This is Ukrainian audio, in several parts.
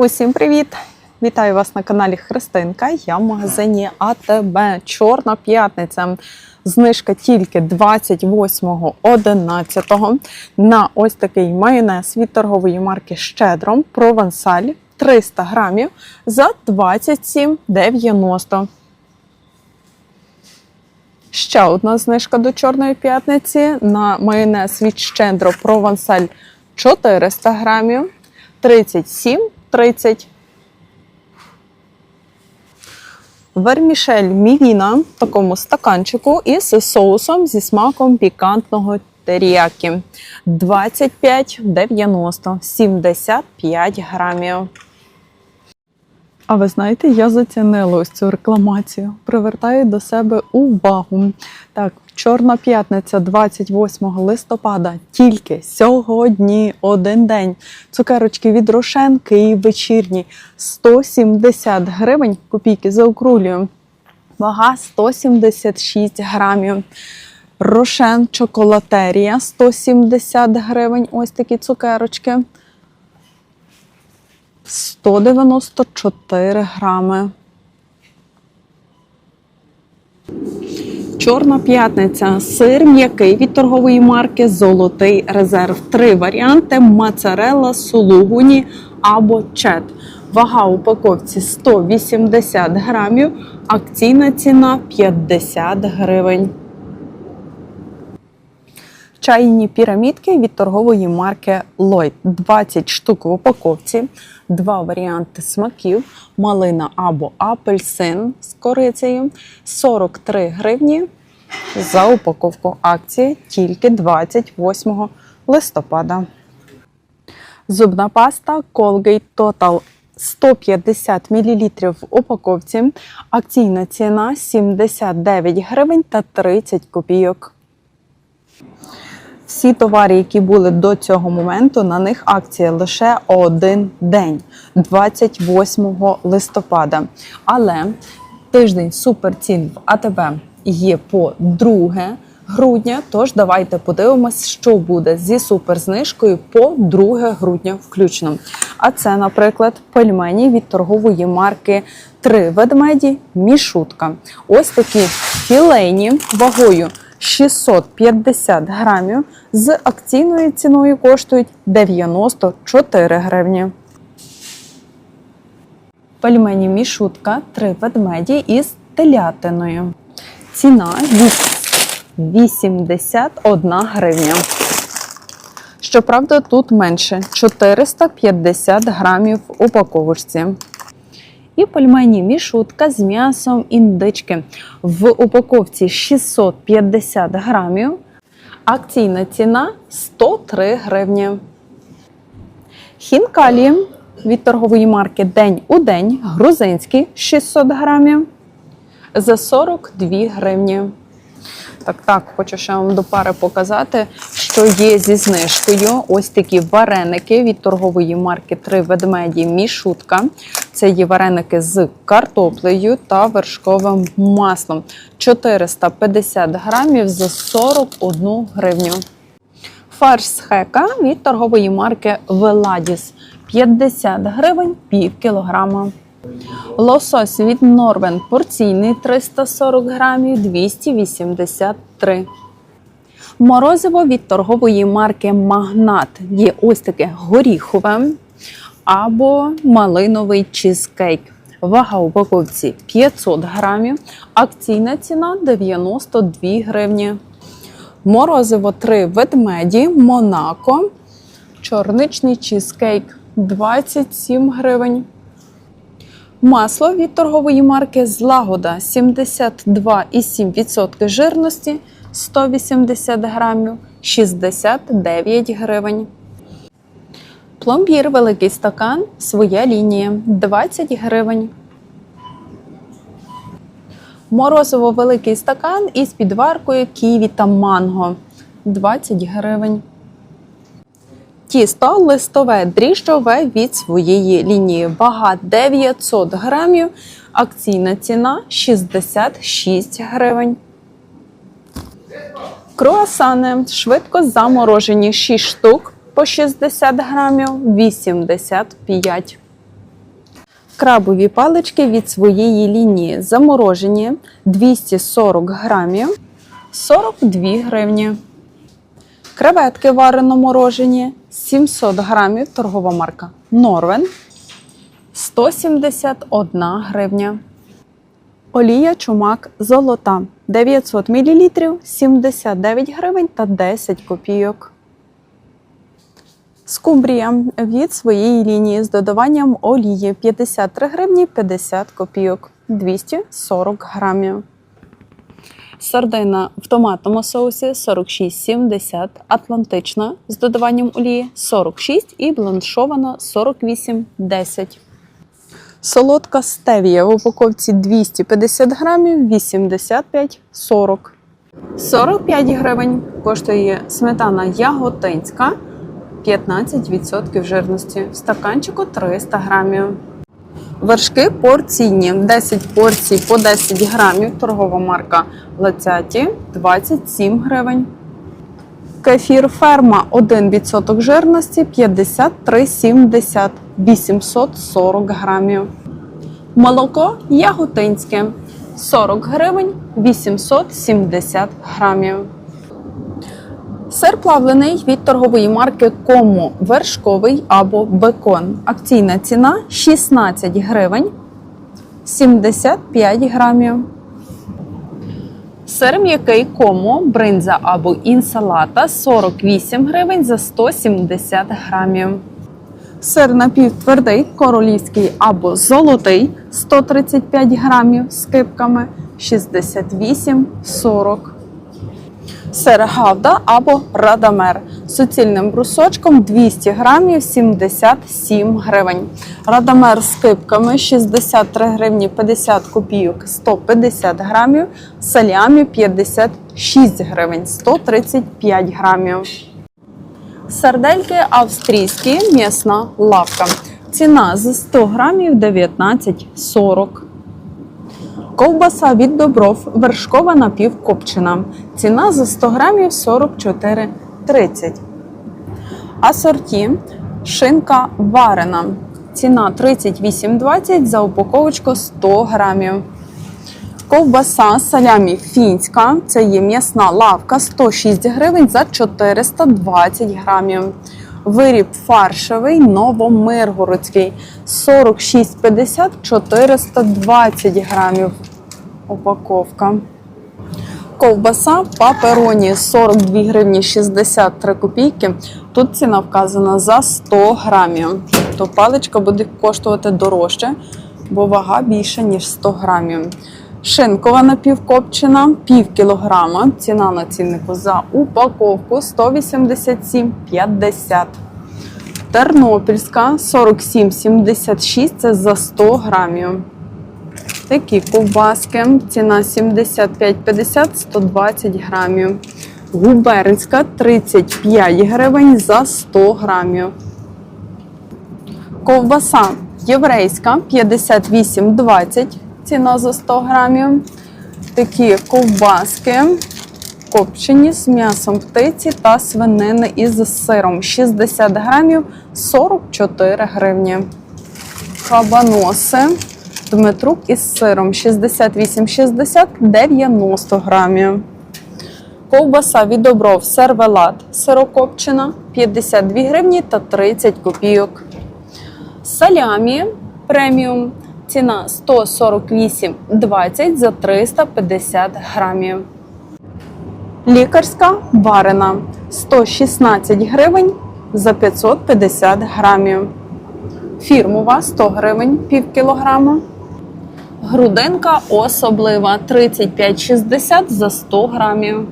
Усім привіт! Вітаю вас на каналі Христинка. Я в магазині АТБ. Чорна п'ятниця. Знижка тільки 28.11 на ось такий майонез від торгової марки Щедром Провансаль 300 грамів за 27,90. Ще одна знижка до Чорної п'ятниці на майонез від Щедро Провансаль 400 грамів 37,30. Вермішель Мівіна в такому стаканчику із соусом зі смаком пікантного теріякі. 25,90, 75 грамів. А ви знаєте, я зацінила ось цю рекламацію. Привертаю до себе увагу. Так, Чорна п'ятниця 28 листопада. Тільки сьогодні один день. Цукерочки від Рошен, Київ вечірні 170 гривень. Копійки заокрулюю. Вага 176 грамів. Рошен чоколатерія 170 гривень. Ось такі цукерочки. 194 грами. Чорна п'ятниця. Сир м'який від торгової марки Золотий резерв. Три варіанти: моцарелла, сулугуні або чет. Вага упаковці 180 грамів, акційна ціна 50 гривень. Чайні пірамідки від торгової марки Lloyd. 20 штук в упаковці, два варіанти смаків: малина або апельсин з корицею. 43 гривні за упаковку акції тільки 28 листопада. Зубна паста Colgate Total 150 мл в упаковці. Акційна ціна 79 гривень та 30 копійок. Всі товари, які були до цього моменту, на них акція лише один день 28 листопада. Але тиждень суперцін в АТБ є по 2 грудня. Тож давайте подивимось, що буде зі суперзнижкою по 2 грудня включно. А це, наприклад, пельмені від торгової марки Три ведмеді мішутка. Ось такі філейні вагою. 650 грамів з акційною ціною коштують 94 гривні. Пельмені мішутка 3 ведмеді із телятиною. Ціна 81 гривня. Щоправда, тут менше 450 грамів в упаковочці. І пельмені мішутка з м'ясом індички. В упаковці 650 грамів. Акційна ціна 103 гривні. Хінкалі від торгової марки День у день. Грузинський 600 грамів за 42 гривні. Так, так, хочу ще вам до пари показати, що є зі знижкою. Ось такі вареники від торгової марки Три ведмеді мішутка. Це є вареники з картоплею та вершковим маслом. 450 грамів за 41 гривню. Фарш з хека від торгової марки Веладіс 50 гривень пів кілограма. Лосось від Норвен порційний 340 грамів 283. Морозиво від торгової марки Магнат є ось таке горіхове або малиновий чизкейк. Вага упаковці 500 грамів. Акційна ціна 92 гривні. Морозиво 3 ведмеді Монако. Чорничний чизкейк 27 гривень. Масло від торгової марки Злагода 72,7% жирності 180 грамів 69 гривень. Пломбір великий стакан, своя лінія 20 гривень. Морозиво великий стакан із підваркою ківі та манго 20 гривень. Тісто листове дріжджове від своєї лінії. Вага 900 грамів. Акційна ціна 66 гривень. Круасани швидко заморожені 6 штук по 60 грамів 85. Крабові палички від своєї лінії заморожені 240 грамів 42 гривні. Креветки варено морожені 700 грамів торгова марка Норвен 171 гривня. Олія чумак золота 900 мл 79 гривень та 10 копійок. Скумбрія від своєї лінії з додаванням олії 53 гривні 50 копійок 240 грамів. Сардина в томатному соусі 46,70, атлантична з додаванням олії 46 і бланшована 48,10. Солодка стевія в упаковці 250 грамів 85,40. 45 гривень коштує сметана яготинська 15% жирності. В стаканчику 300 грамів. Вершки порційні 10 порцій по 10 грамів. Торгова марка Лацяті 27 гривень. Кефір ферма 1% жирності 53,70 840 грамів. Молоко яготинське 40 гривень 870 грамів. Сир плавлений від торгової марки Кому вершковий або бекон. Акційна ціна 16 гривень 75 грамів. Сир м'який кому, бринза або інсалата 48 гривень за 170 грамів. Сир напівтвердий, королівський або золотий 135 грамів з кипками 68,40. Сир гавда або радамер суцільним брусочком 200 грамів 77 гривень. Радамер з кипками 63 гривні 50 копійок 150 грамів. Салямі 56 гривень 135 грамів. Сардельки австрійські, м'ясна лавка. Ціна з 100 грамів 19,40. Ковбаса від Добров вершкова напівкопчена. Ціна за 100 грамів 44,30. Асорті шинка варена. Ціна 38,20 за упаковочку 100 грамів. Ковбаса салямі фінська. Це є м'ясна лавка 106 гривень за 420 грамів. Виріб фаршевий новомиргородський 46,50 420 грамів. Упаковка. Ковбаса папероні 42 гривні 63 копійки. Тут ціна вказана за 100 грамів. То паличка буде коштувати дорожче, бо вага більше, ніж 100 грамів. Шинкова напівкопчена пів кілограма. Ціна на ціннику за упаковку 187,50. Тернопільська 47,76 це за 100 грамів. Такі ковбаски. Ціна 75,50 120 грамів. Губернська 35 гривень за 100 грамів. Ковбаса єврейська 58,20 ціна за 100 грамів. Такі ковбаски копчені з м'ясом птиці та свинини із сиром 60 грамів 44 гривні. Кабаноси Дмитрук із сиром 68,60 90 грамів. Ковбаса від Добров сервелат сирокопчена 52 гривні та 30 копійок. Салямі преміум ціна 148,20 за 350 грамів. Лікарська варена 116 гривень за 550 грамів. Фірмова 100 гривень пів кілограма. Грудинка особлива 35,60 за 100 грамів.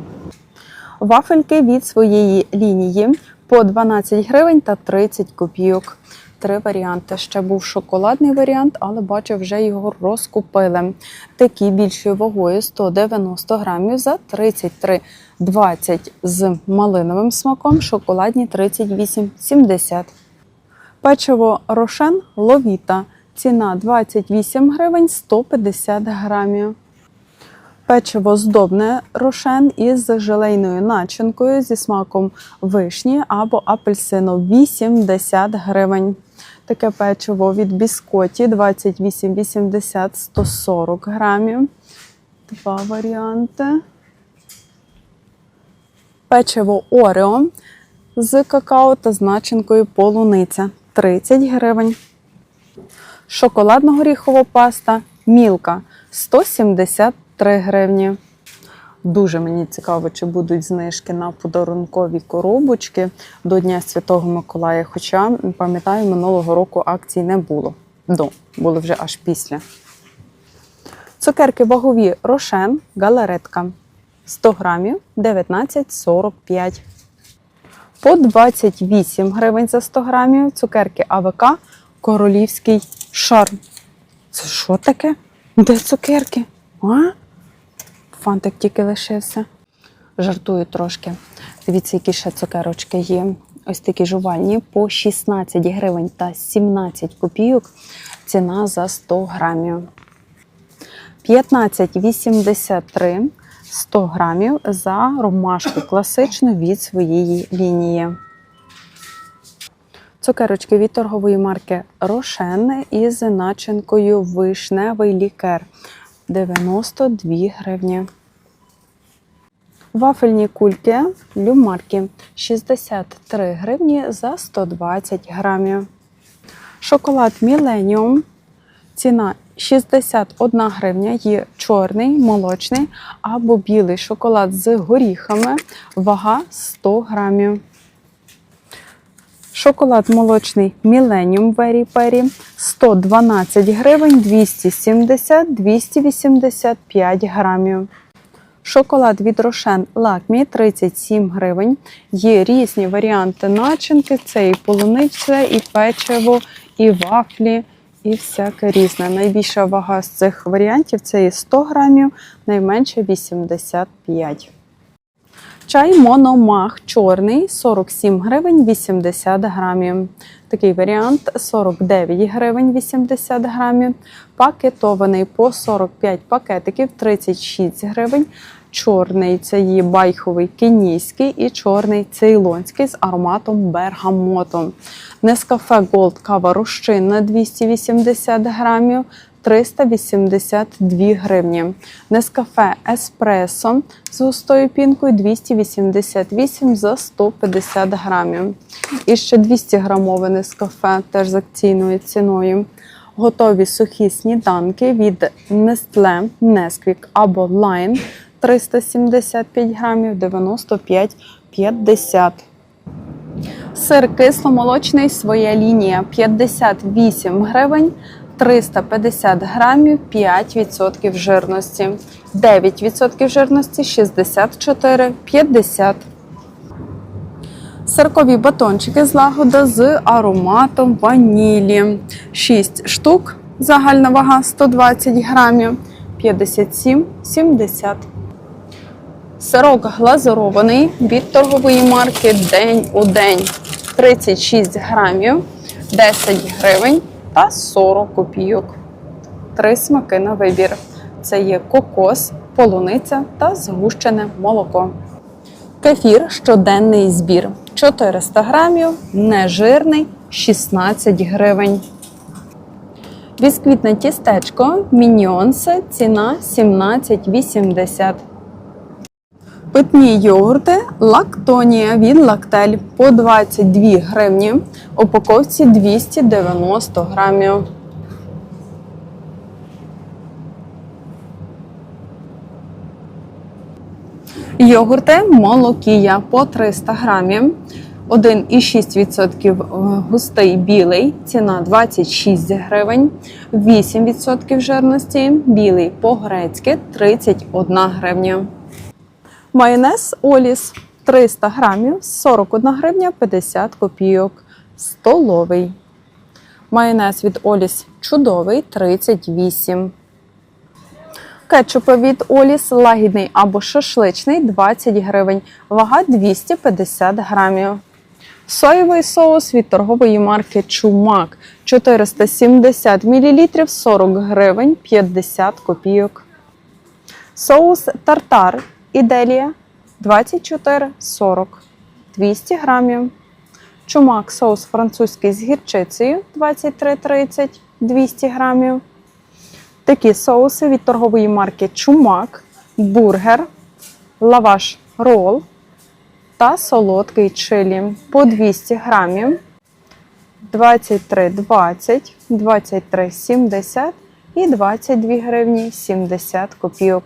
Вафельки від своєї лінії по 12 гривень та 30 копійок. Три варіанти. Ще був шоколадний варіант, але бачу, вже його розкупили. Такі більшою вагою 190 грамів за 33,20 з малиновим смаком, шоколадні 38,70. Печиво Рошен Ловіта. Ціна 28 гривень 150 грамів. Печиво здобне рошен із желейною начинкою зі смаком вишні або апельсину 80 гривень. Таке печиво від біскоті 28,80 140 грамів. Два варіанти. Печиво Орео з какао та з начинкою полуниця 30 гривень. Шоколадно-горіхова паста Мілка 173 гривні. Дуже мені цікаво, чи будуть знижки на подарункові коробочки до Дня Святого Миколая. Хоча пам'ятаю, минулого року акцій не було. До було вже аж після. Цукерки вагові Рошен Галаретка 100 грамів 19,45. По 28 гривень за 100 грамів цукерки АВК Королівський шарм. Це що таке? Де цукерки? А? Фантик тільки лишився. Жартую трошки. Дивіться, які ще цукерочки є. Ось такі жувальні по 16 гривень та 17 копійок. Ціна за 100 грамів. 15,83 100 грамів за ромашку класичну від своєї лінії. Цукерочки від торгової марки Рошен із начинкою вишневий лікер 92 гривні. Вафельні кульки люмарки 63 гривні за 120 грамів. Шоколад Міленіум. Ціна 61 гривня. Є чорний, молочний або білий шоколад з горіхами. Вага 100 грамів. Шоколад молочний Millennium Very Peri 112 гривень 270-285 грамів. Шоколад від Рошен Лакмі 37 гривень. Є різні варіанти начинки: це і полуниця, і печиво, і вафлі, і всяке різне. Найбільша вага з цих варіантів це і 100 грамів, найменше 85. Чай Мономах чорний 47 гривень 80 грамів. Такий варіант 49 гривень 80 грамів. Пакетований по 45 пакетиків 36 гривень. Чорний це є байховий кенійський і чорний цейлонський з ароматом бергамоту. Нескафе Gold кава розчинна 280 грамів. 382 гривні. Нескафе Еспресо з густою пінкою 288 за 150 грамів. І ще 200 грамове Нескафе теж з акційною ціною. Готові сухі сніданки від Nestle, Nesquik або Line 375 грамів 95,50. Сир кисломолочний, своя лінія 58 гривень. 350 грамів 5% жирності. 9% жирності 64,50. Сиркові батончики з лагода з ароматом ванілі. 6 штук. Загальна вага 120 грамів 57,70. Сирок глазурований від торгової марки День у день 36 грамів 10 гривень та 40 копійок. Три смаки на вибір. Це є кокос, полуниця та згущене молоко. Кефір щоденний збір 400 грамів, нежирний 16 гривень. Бісквітне тістечко Міньйонсе ціна 17,80. Питні йогурти Лактонія від Лактель по 22 гривні. Упаковці 290 грамів. Йогурти Молокія по 300 грамів. 1,6% густий білий, ціна 26 гривень, 8% жирності, білий по-грецьки 31 гривня. Майонез Оліс 300 грамів, 41 гривня 50 копійок. Столовий. Майонез від Оліс чудовий 38. Кетчупи від Оліс лагідний або шашличний 20 гривень. Вага 250 грамів. Соєвий соус від торгової марки Чумак 470 мл 40 гривень 50 копійок. Соус тартар Іделія 24,40 200 грамів. Чумак соус французький з гірчицею 23,30 200 грамів. Такі соуси від торгової марки Чумак, бургер, лаваш рол та солодкий чилі по 200 грамів. 23,20, 23,70 і 22 гривні 70 копійок.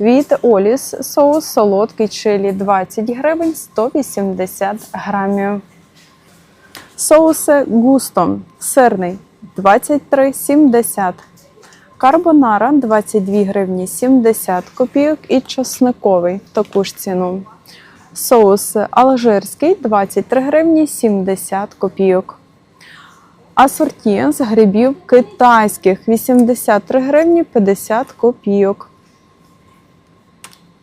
Від Оліс соус солодкий чилі 20 гривень 180 грамів. Соуси густо сирний 23,70. Карбонара 22 гривні 70 копійок і чесниковий таку ж ціну. Соус алжирський 23 гривні 70 копійок. Асорті з грибів китайських 83 гривні 50 копійок.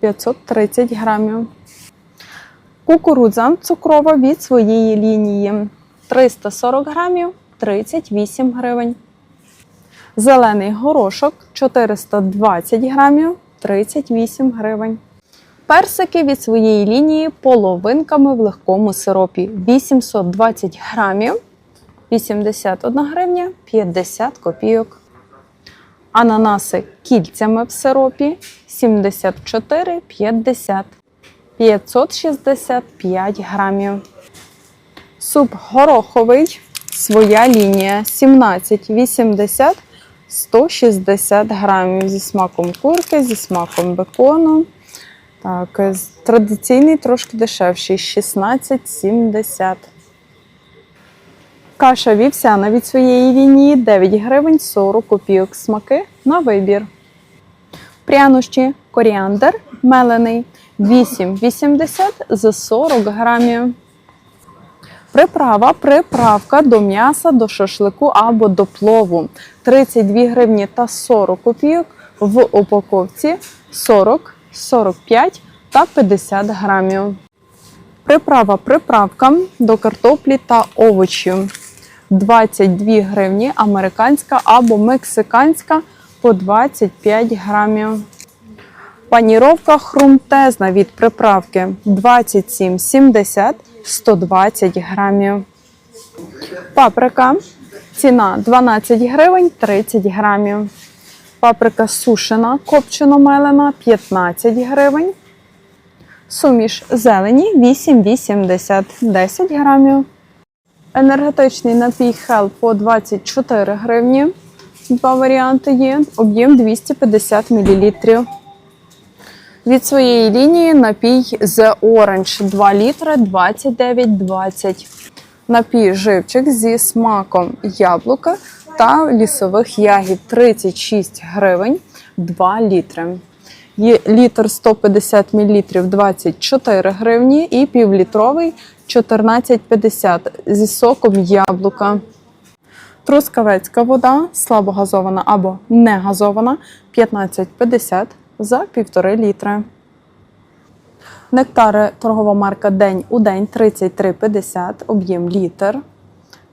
530 грамів. Кукурудза цукрова від своєї лінії 340 грамів 38 гривень. Зелений горошок 420 грамів 38 гривень. Персики від своєї лінії половинками в легкому сиропі 820 грамів 81 гривня 50 копійок. Ананаси кільцями в сиропі 74,50 565 грамів. Суп гороховий, своя лінія 17,80 160 грамів зі смаком курки, зі смаком бекону. Так, традиційний трошки дешевший 16,70. Каша вівсяна від своєї лінії 9 гривень 40 копійок. Смаки на вибір. Прянощі коріандр мелений 8,80 за 40 грамів. Приправа, приправка до м'яса, до шашлику або до плову 32 гривні та 40 копійок в упаковці 40, 45 та 50 грамів. Приправа приправка до картоплі та овочів 22 гривні американська або мексиканська по 25 грамів. Паніровка хрумтезна від приправки 27,70 120 грамів. Паприка. Ціна 12 гривень 30 грамів. Паприка сушена, копчено мелена 15 гривень. Суміш зелені 8,80 10 грамів. Енергетичний напій Hell по 24 гривні. Два варіанти є. Об'єм 250 мл. Від своєї лінії напій The Orange 2 літри 29,20. Напій живчик зі смаком яблука та лісових ягід 36 гривень 2 літри. Є літр 150 мл 24 гривні і півлітровий 14,50 зі соком яблука. Трускавецька вода слабогазована або не газована 15,50 за півтори літри. Нектари торгова марка День у день 33,50, об'єм літр.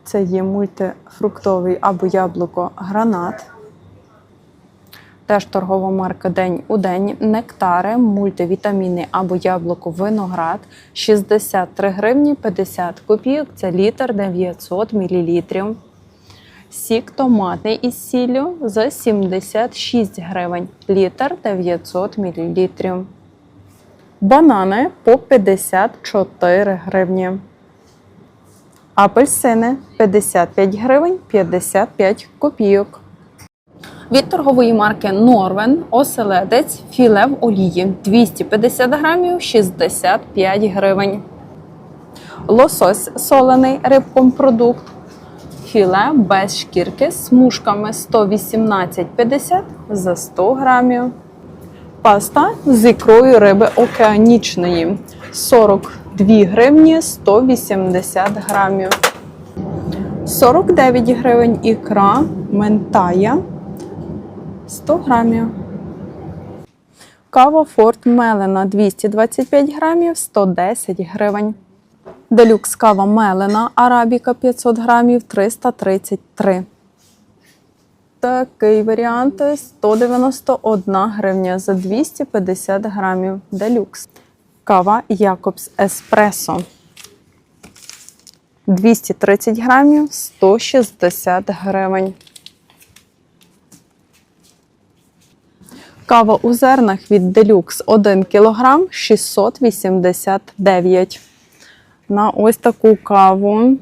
Це є мультифруктовий або яблуко гранат. Теж торгова марка День у день. Нектари, мультивітаміни або яблуко виноград 63 гривні 50 копійок. Це літр 900 мл. Сік томатний із сіллю за 76 гривень, літр 900 мл. Банани по 54 гривні. Апельсини 55 гривень 55 копійок. Від торгової марки Норвен оселедець філе в олії 250 грамів 65 гривень. Лосось солений рибкомпродукт Філе без шкірки з смужками 118,50 за 100 грамів. Паста з ікрою риби океанічної 42 гривні 180 грамів. 49 гривень ікра ментая 100 грамів. Кава Форт Мелена 225 грамів 110 гривень. Делюкс кава Мелена Арабіка 500 грамів 333. Такий варіант 191 гривня за 250 грамів. Делюкс. Кава Якобс Еспресо. 230 грамів 160 гривень. Кава у зернах від Deluxe 1 кг 689. На ось таку каву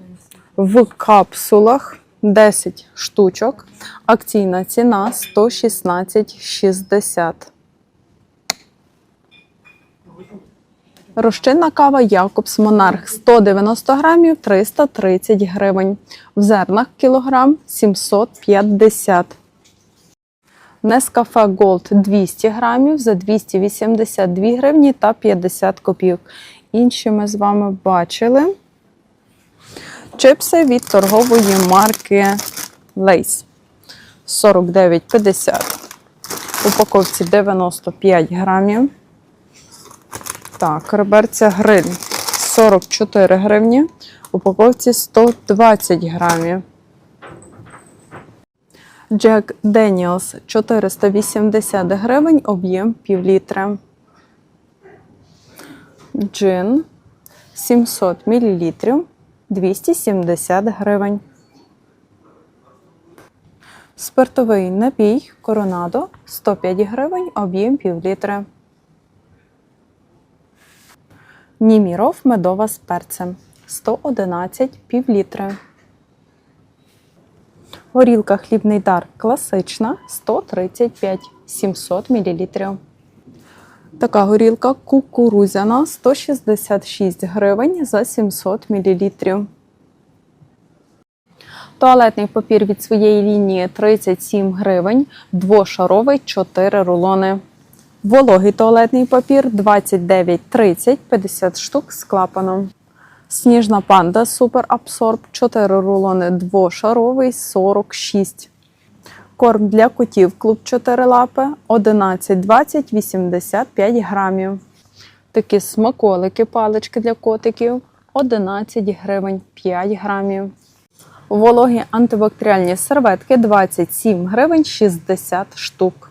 в капсулах 10 штучок. Акційна ціна 116,60. Розчинна кава Якобс Монарх 190 грамів 330 гривень. В зернах кілограм 750. Нескафе Gold 200 грамів за 282 гривні та 50 копійок. Інші ми з вами бачили. Чипси від торгової марки Lays 49,50. В упаковці 95 грамів. Так, реберця гриль 44 гривні. Упаковці 120 грамів. Jack Daniels 480 гривень, об'єм пів літра. Джин 700 мл 270 гривень. Спиртовий напій Коронадо 105 гривень, об'єм пів літра. Німіров медова з перцем 111 пів. Горілка хлібний дар класична 135 700 мл. Така горілка кукурузяна 166 гривень за 700 мл. Туалетний папір від своєї лінії 37 гривень, двошаровий 4 рулони. Вологий туалетний папір 29,30 50 штук з клапаном. Сніжна панда Супер Абсорб 4 рулони двошаровий 46. Корм для котів клуб 4 лапи 11, 20, 85 грамів. Такі смаколики, палички для котиків 11 гривень 5 грамів. Вологі антибактеріальні серветки 27 гривень 60 штук.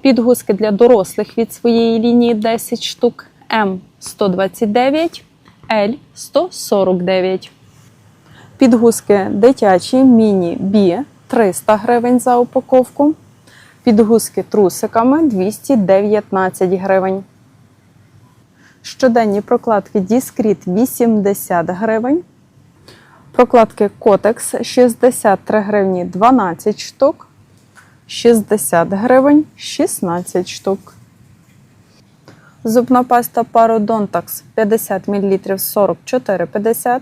Підгузки для дорослих від своєї лінії 10 штук М 129, L 149. Підгузки дитячі міні Бі 300 гривень за упаковку. Підгузки трусиками 219 гривень. Щоденні прокладки Діскріт 80 гривень. Прокладки Котекс 63 гривні 12 штук. 60 гривень 16 штук. Зубна паста Parodontax 50 мл 44,50,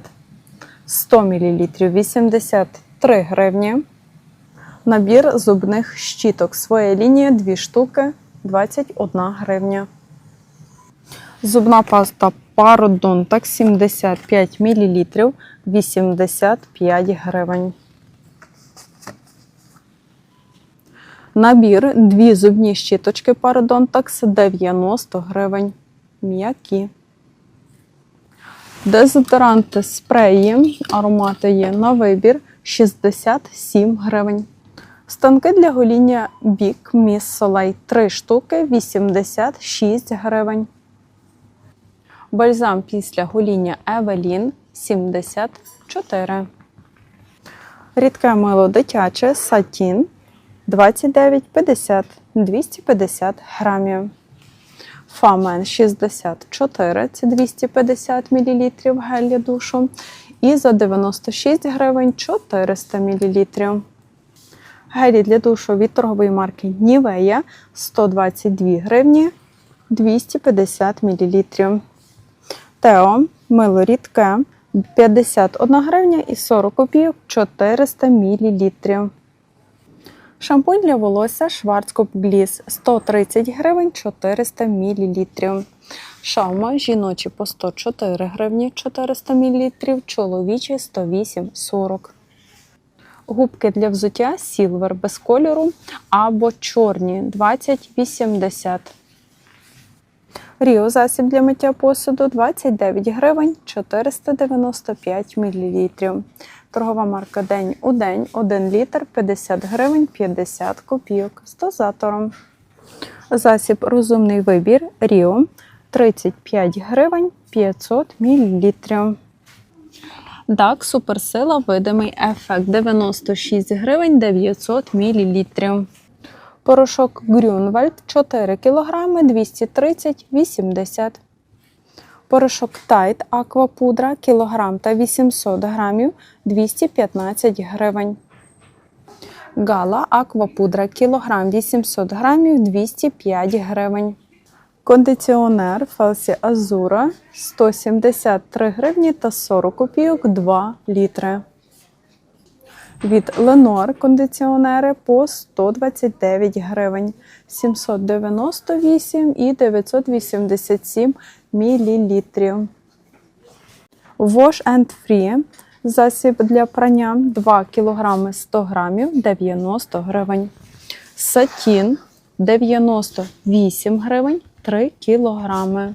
100 мл 83 гривні. Набір зубних щіток. Своя лінія 2 штуки 21 гривня. Зубна паста Parodontax 75 мл 85 гривень. Набір дві зубні щіточки Parodontax 90 гривень. М'які. Дезодоранти спреї. Аромати є на вибір 67 гривень. Станки для гоління Бік Miss Soleil 3 штуки 86 гривень. Бальзам після гоління Евелін 74. Рідке мило дитяче Сатін 29,50 250 грамів. Фамен 64, це 250 мл гель душу. І за 96 гривень 400 мл. Гелі для душу від торгової марки Нівея 122 гривні 250 мл. Тео мило рідке 51 гривня і 40 копійок 400 мл. Шампунь для волосся Шварцкоп Гліс 130 гривень 400 мл. Шаума жіночі по 104 гривні 400 мл, чоловічі 108,40. Губки для взуття Сілвер без кольору або чорні 20,80. Ріо засіб для миття посуду 29 гривень 495 мл. Торгова марка День у день 1 літр 50 гривень 50 копійок з дозатором. Засіб розумний вибір Ріо 35 гривень 500 мл. DAC Суперсила видимий ефект 96 гривень 900 мл. Порошок Грюнвальд 4 кг 230,80 Порошок Тайт Аквапудра кілограм та 800 грамів 215 гривень. Гала Аквапудра кілограм 800 грамів 205 гривень. Кондиціонер Фелсі Азура 173 гривні та 40 копійок 2 літри. Від Ленор кондиціонери по 129 гривень, 798 і 987 мілілітрів. Wash and Free засіб для прання 2 кг 100 грамів 90 гривень. Сатін 98 гривень 3 кілограми.